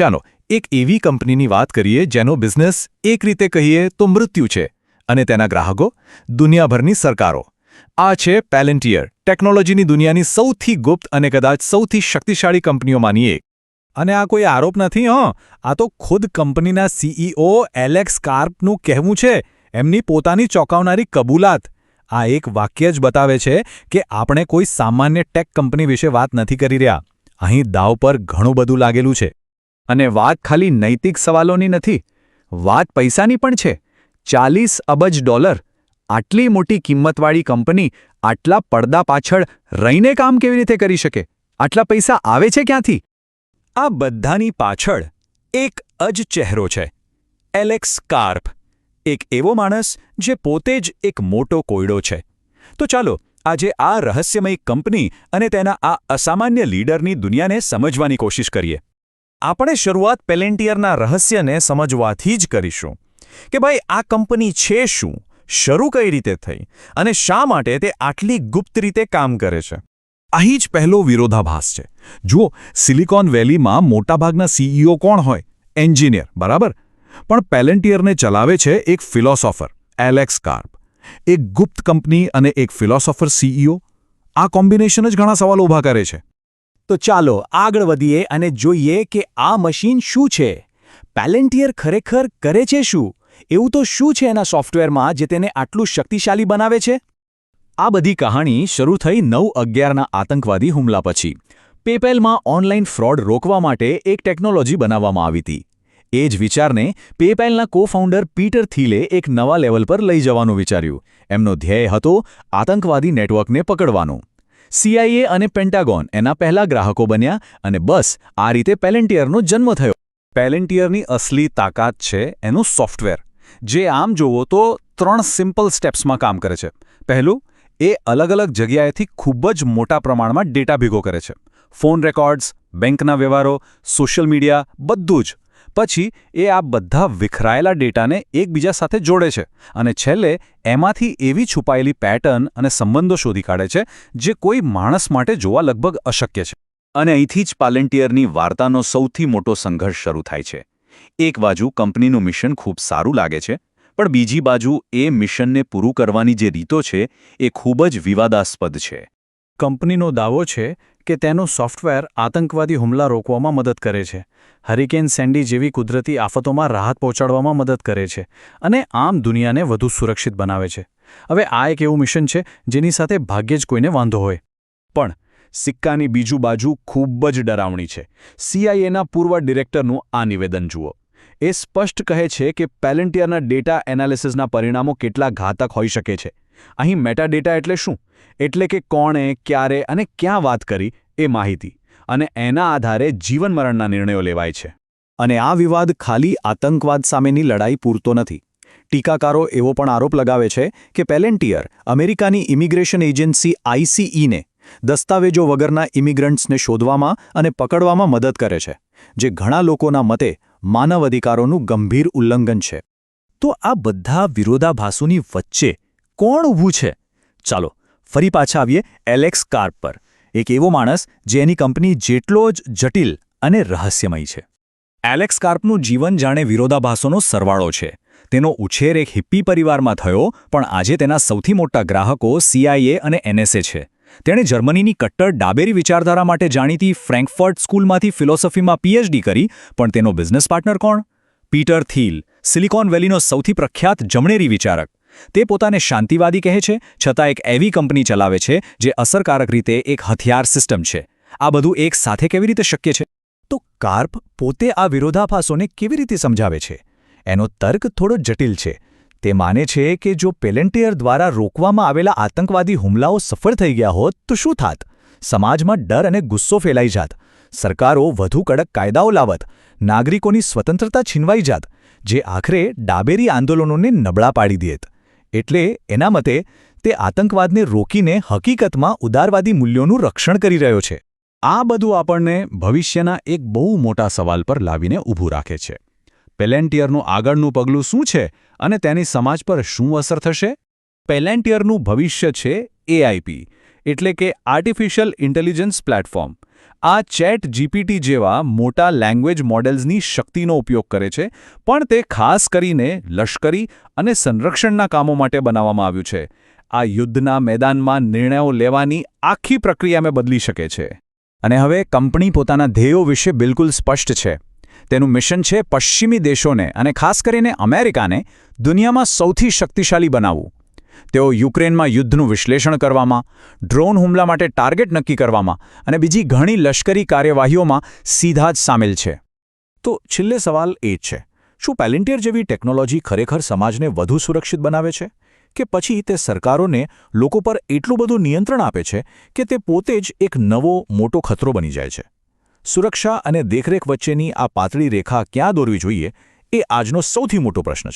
ચાલો, એક એવી કંપનીની વાત કરીએ જેનો બિઝનેસ એક રીતે કહીએ તો મૃત્યુ છે અને તેના ગ્રાહકો દુનિયાભરની સરકારો. આ છે પેલેન્ટિયર ટેકનોલોજીની દુનિયાની સૌથી ગુપ્ત અને કદાચ સૌથી શક્તિશાળી કંપનીઓમાંની એક. અને આ કોઈ આરોપ નથી, હં. આ તો ખુદ કંપનીના સીઈઓ એલેક્સ કાર્પનું કહેવું છે, એમની પોતાની ચોંકાવનારી કબૂલાત. આ એક વાક્ય જ બતાવે છે કે આપણે કોઈ સામાન્ય ટેક કંપની વિશે વાત નથી કરી રહ્યા. અહીં દાવ પર ઘણું બધું લાગેલું છે. અને વાત ખાલી નૈતિક સવાલોની નથી, વાત પૈસાની પણ છે. ચાલીસ અબજ ડોલર, આટલી મોટી કિંમતવાળી કંપની, આટલા પડદા પાછળ રહીને કામ કેવી રીતે કરી શકે? આટલા પૈસા આવે છે ક્યાંથી? આ બધાની પાછળ એક અજ ચહેરો છે, એલેક્સ કાર્પ, એક એવો માણસ જે પોતે જ એક મોટો કોયડો છે. તો ચાલો, આજે આ રહસ્યમય કંપની અને તેના આ અસામાન્ય લીડરની દુનિયાને સમજવાની કોશિશ કરીએ. આપણે શરૂઆત પેલેન્ટિયરના રહસ્યને સમજવાથી જ કરીશું કે ભાઈ, આ કંપની છે શું? શરૂ કઈ રીતે થઈ? અને શા માટે તે આટલી ગુપ્ત રીતે કામ કરે છે? અહીં જ પહેલો વિરોધાભાસ છે. જુઓ, સિલિકોન વેલીમાં મોટાભાગના સીઈઓ કોણ હોય? એન્જિનિયર, બરાબર? પણ પેલેન્ટિયરને ચલાવે છે એક ફિલોસોફર, એલેક્સ કાર્પ. એક ગુપ્ત કંપની અને એક ફિલોસોફર સીઈઓ. આ કોમ્બિનેશન જ ઘણા સવાલો ઊભા કરે છે. તો ચાલો આગળ વધીએ અને જોઈએ કે આ મશીન શું છે. પેલેન્ટિયર ખરેખર કરે છે શું? એવું તો શું છે એના સોફ્ટવેરમાં જે તેને આટલું શક્તિશાળી બનાવે છે? આ બધી કહાણી શરૂ થઈ નવ અગિયારના આતંકવાદી હુમલા પછી. પેપેલમાં ઓનલાઈન ફ્રોડ રોકવા માટે એક ટેકનોલોજી બનાવવામાં આવી હતી. એ જ વિચારને પેપેલના કો ફાઉન્ડર પીટર થીલે એક નવા લેવલ પર લઈ જવાનું વિચાર્યું. એમનો ધ્યેય હતો આતંકવાદી નેટવર્કને પકડવાનું. સીઆઈએ અને પેન્ટાગોન એના પહેલા ગ્રાહકો બન્યા અને બસ આ રીતે પેલેન્ટિયરનો જન્મ થયો. પેલેન્ટિયરની અસલી તાકાત છે એનું સોફ્ટવેર. જે આમ જોવો તો ત્રણ સિમ્પલ સ્ટેપ્સમાં કામ કરે છે. પહેલું, એ અલગ અલગ જગ્યાએથી ખૂબ જ મોટા પ્રમાણમાં ડેટા ભેગો કરે છે. ફોન રેકોર્ડ્સ, બેંકના વ્યવહારો, સોશિયલ મીડિયા, બધું જ. પછી એ આ બધા વિખરાયેલા ડેટાને એકબીજા સાથે જોડે છે અને છેલ્લે એમાંથી એવી છુપાયેલી પેટર્ન અને સંબંધો શોધી કાઢે છે જે કોઈ માણસ માટે જોવા લગભગ અશક્ય છે. અને અહીંથી જ પાલેન્ટિયરની વાર્તાનો સૌથી મોટો સંઘર્ષ શરૂ થાય છે. એક બાજુ કંપનીનું મિશન ખૂબ સારું લાગે છે, પણ બીજી બાજુ એ મિશનને પૂરું કરવાની જે રીતો છે એ ખૂબ જ વિવાદાસ્પદ છે. કંપનીનો દાવો છે કે તેનું સોફ્ટવેર આતંકવાદી હુમલા રોકવામાં મદદ કરે છે. હરિકેન સેન્ડી જેવી કુદરતી આફતોમાં રાહત પહોંચાડવામાં મદદ કરે છે અને આમ દુનિયાને વધુ સુરક્ષિત બનાવે છે. હવે આ એક એવું મિશન છે જેની સાથે ભાગ્યે જ કોઈને વાંધો હોય. પણ સિક્કાની બીજું બાજુ ખૂબ જ ડરાવણી છે. સીઆઈએના પૂર્વ ડિરેક્ટરનું આ નિવેદન જુઓ. એ સ્પષ્ટ કહે છે કે પેલેન્ટિયરના ડેટા એનાલિસિસના પરિણામો કેટલા ઘાતક હોઈ શકે છે. અહીં મેટાડેટા એટલે શું? એટલે કે કોણે, ક્યારે અને ક્યાં વાત કરી એ માહિતી. અને એના આધારે જીવનમરણના નિર્ણયો લેવાય છે. અને આ વિવાદ ખાલી આતંકવાદ સામેની લડાઈ પૂરતો નથી. ટીકાકારો એવો પણ આરોપ લગાવે છે કે પેલેન્ટિયર, અમેરિકાની ઇમિગ્રેશન એજન્સી આઈસીઈને, દસ્તાવેજો વગરના ઇમિગ્રન્ટ્સને શોધવામાં અને પકડવામાં મદદ કરે છે, જે ઘણા લોકોના મતે માનવ અધિકારોનું ગંભીર ઉલ્લંઘન છે. તો આ બધા વિરોધાભાસોની વચ્ચે કોણ ઊભું છે? ચાલો, ફરી પાછા આવીએ એલેક્સ કાર્પ પર. એક એવો માણસ જે એની કંપની જેટલો જ જટિલ અને રહસ્યમય છે. એલેક્સ કાર્પનું જીવન જાણે વિરોધાભાસોનો સરવાળો છે. તેનો ઉછેર એક હિપ્પી પરિવારમાં થયો, પણ આજે તેના સૌથી મોટા ગ્રાહકો સીઆઈએ અને એનએસએ છે. તેણે જર્મનીની કટ્ટર ડાબેરી વિચારધારા માટે જાણીતી ફ્રેન્કફર્ટ સ્કૂલમાંથી ફિલોસોફીમાં પીએચડી કરી, પણ તેનો બિઝનેસ પાર્ટનર કોણ? પીટર થીલ, સિલિકોન વેલીનો સૌથી પ્રખ્યાત જમણેરી વિચારક. તે પોતાને શાંતિવાદી કહે છે, છતાં એક એવી કંપની ચલાવે છે, જે અસરકારક રીતે એક હથિયાર સિસ્ટમ છે. આ બધું એક સાથે કેવી રીતે શક્ય છે? તો કાર્પ પોતે આ વિરોધાભાસોને કેવી રીતે સમજાવે છે? એનો તર્ક થોડો જટિલ છે. તે માને છે કે જો પેલેન્ટિયર દ્વારા રોકવામાં આવેલા આતંકવાદી હુમલાઓ સફળ થઈ ગયા હોત, તો શું થાત? સમાજમાં ડર અને ગુસ્સો ફેલાઈ જાત. સરકારો વધુ કડક કાયદાઓ લાવત. નાગરિકોની સ્વતંત્રતા છીનવાઈ જાત, જે આખરે ડાબેરી આંદોલનોને નબળા પાડી દેત. એટલે એના મતે, તે આતંકવાદને રોકીને હકીકતમાં ઉદારવાદી મૂલ્યોનું રક્ષણ કરી રહ્યો છે. આ બધું આપણને ભવિષ્યના એક બહુ મોટા સવાલ પર લાવીને ઊભું રાખે છે. પેલેન્ટિયરનું આગળનું પગલું શું છે અને તેની સમાજ પર શું અસર થશે? પેલેન્ટિયરનું ભવિષ્ય છે એઆઈપી એટલે કે આર્ટિફિશિયલ ઇન્ટેલિજન્સ પ્લેટફોર્મ આ ચેટ જીપીટી જેવા મોટા લેંગ્વેજ મોડેલ્સની શક્તિનો ઉપયોગ કરે છે, પણ તે ખાસ કરીને લશ્કરી અને સંરક્ષણના કામો માટે બનાવવામાં આવ્યું છે. આ યુદ્ધના મેદાનમાં નિર્ણયો લેવાની આખી પ્રક્રિયા મેં બદલી શકે છે. અને હવે કંપની પોતાના ધ્યેયો વિશે બિલકુલ સ્પષ્ટ છે. તેનું મિશન છે પશ્ચિમી દેશોને અને ખાસ કરીને અમેરિકાને દુનિયામાં સૌથી શક્તિશાળી બનાવવું. તેઓ યુક્રેનમાં યુદ્ધનું વિશ્લેષણ કરવામાં, ડ્રોન હુમલા માટે ટાર્ગેટ નક્કી કરવામાં અને બીજી ઘણી લશ્કરી કાર્યવાહીઓમાં સીધા જ સામેલ છે. તો છેલ્લે સવાલ એ જ છે, શું પેલેન્ટિયર જેવી ટેકનોલોજી ખરેખર સમાજને વધુ સુરક્ષિત બનાવે છે? કે પછી તે સરકારોને લોકો પર એટલું બધું નિયંત્રણ આપે છે કે તે પોતે જ એક નવો, મોટો ખતરો બની જાય છે? સુરક્ષા અને દેખરેખ વચ્ચેની આ પાતળી રેખા ક્યાં દોરવી જોઈએ એ આજનો સૌથી મોટો પ્રશ્ન છે.